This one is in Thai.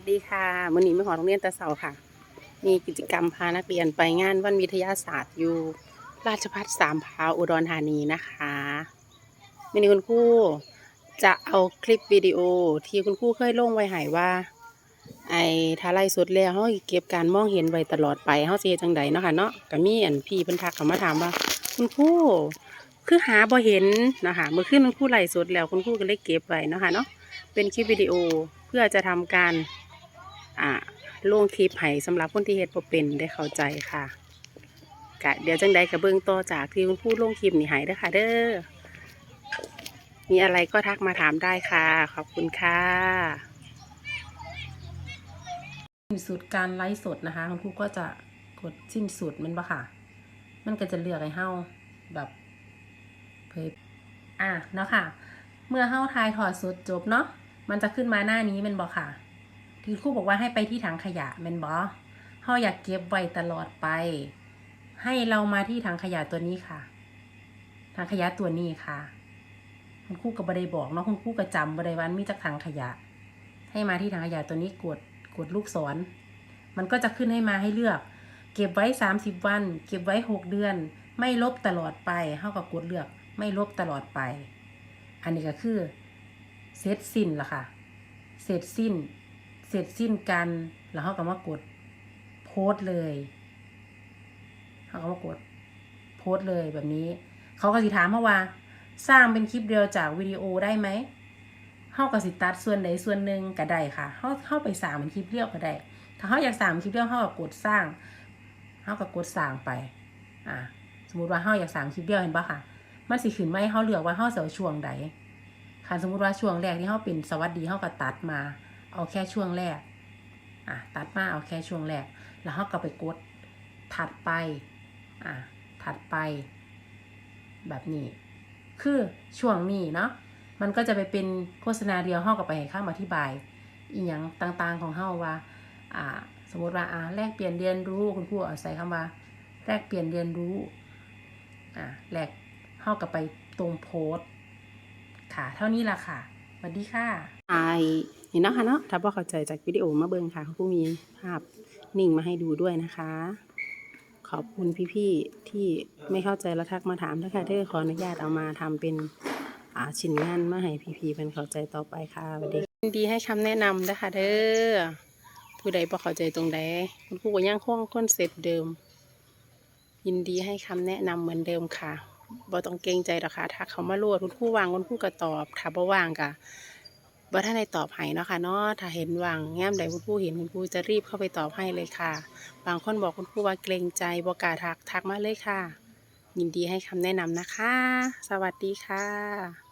วัสดีค่ะมื่อนี้ไม่หอโรงเรียนแตะเสาค่ะ มีกิจกรรมพานักเรียนไปงานวันวิทยาศาสตร์อยู่ราชพัฒสามพร้าอุดรธานีนะคะมื่อนี้คุณครูจะเอาคลิปวิดีโอที่คุณครูเคยลงไว้ให้ว่า ไอ้ทาไลสุดแล้วเขาเก็บการมองเห็นไว้ตลอดไปเขาเฮ็ดจังใดเนาะค่ะเนาะก็มีอันพี่เพิ่นทักเข้ามาถามว่า คุณครูคือหาบ่เห็นนะคะเมื่อคืนคุณครูไล่สุดแล้วคุณครูก็เลยเก็บไว้เนาะค่ะเนาะเป็นคลิปวิดีโอเพื่อจะทำการ อ่าลงคลิปให้สำหรับคนที่เฮ็ดบ่เป็นได้เข้าใจค่ะกะเดี๋ยวจังใดกะเบิ่งต่อจากที่คุณผู้ลงคลิปนี่ให้เด้อค่ะเด้อมีอะไรก็ทักมาถามได้ค่ะ ขอบคุณค่ะสิ้นสุดการไลฟ์สดนะคะคุณครูก็จะกดสิ้นสุดมันปะค่ะ มันก็จะเลือกให้เฮาแบบเผยอะเนาะค่ะ เมื่อเฮ้าทายถอดสดจบเนาะมันจะขึ้นมาหน้านี้เป็นบอกค่ะ ที่ครูบอกว่าให้ไปที่ถังขยะเป็นบอเฮาอยากเก็บไว้ตลอดไป ให้เรามาที่ถังขยะตัวนี้ค่ะ ถังขยะตัวนี้ค่ะ คุณครูก็บ่ได้บอกเนาะคุณครูก็จำบ่ได้วันมีจากถังขยะ ให้มาที่ถังขยะตัวนี้กดกดลูกศร มันก็จะขึ้นให้มาให้เลือก เก็บไว้สามสิบวัน เก็บไว้หกเดือน ไม่ลบตลอดไปเฮาก็กดเลือก ไม่ลบตลอดไป อันนี้ก็คือเสร็จสิ้นละค่ะ เสร็จสิ้น เสร็จสิ้นกัน แล้วเขาก็มากดโพสต์เลยเขาก็มากดโพสต์เลยแบบนี้ เขาก็สิถามเขาว่า สร้างเป็นคลิปเดียวจากวิดีโอได้ไหมเขาก็สิตัดส่วนใดส่วนหนึ่งก็ได้ค่ะเขาเข้าไปสร้างเป็นคลิปเดียวก็ได้ ถ้าเขาอยากสร้างเป็นคลิปเดียวเขาก็กดสร้างเขาก็กดสร้างไปอ่าสมมติว่าเขาอยากสร้างคลิปเดียวเห็นปะค่ะมันสิขึ้นมาให้เขาเลือกว่าเขาจะเอาช่วงใดค่ะสมมติว่าช่วงแรกที่เขาเป็นสวัสดีเขาก็ตัดมา เอาแค่ช่วงแรกอะตัดมาเอาแค่ช่วงแรก แล้วเขาก็ไปกดถัดไปอะถัดไป แบบนี้ คือช่วงนี้เนาะมันก็จะไปเป็นโฆษณาเดียวเขาก็ไปให้ข้ามอธิบายอีหยังต่างๆของเขาว่าอ่า สมมติว่าอ่าแลกเปลี่ยนเรียนรู้คุณครูเอาใส่คำว่าแลกเปลี่ยนเรียนรู้อ่าแลกเข้ากับไปตรงโพสต์ค่ะ เท่านี้ละค่ะ สวัสดีค่ะไอนี่นะคะเนาะถ้าพ่อเข้าใจจากวิดีโอมาเบิ่งค่ะผู้มีภาพนิ่งมาให้ดูด้วยนะคะ ขอบคุณพี่ๆที่ไม่เข้าใจแล้วทักมาถามนะคะเธอขออนุญาตเอามาทำเป็นอ่าชิ้นงานมาให้พี่ๆเป็นเข้าใจต่อไปค่ะสวัสดียินดีให้คำแนะนำนะคะเธอผู้ใดบ่เข้าใจตรงใดคุณครูก็ยังคงคอนเซปต์เดิม ยินดีให้คำแนะนำเหมือนเดิมค่ะ บ่ต้องเกรงใจหรอกค่ะถ้าเขามาโลดคุณครู่วางคุณครู่ก็ตอบถ้าบ่วางก็บ่ท่านใดตอบให้เนาะค่ะเนาะถ้าเห็นวางแง้มใดคุณครู่เห็นคุณครู่จะรีบเข้าไปตอบให้เลยค่ะ บางคนบอกคุณครู่ว่าเกรงใจบ่กล้าทักทักมาเลยค่ะ ยินดีให้คำแนะนำนะคะ สวัสดีค่ะ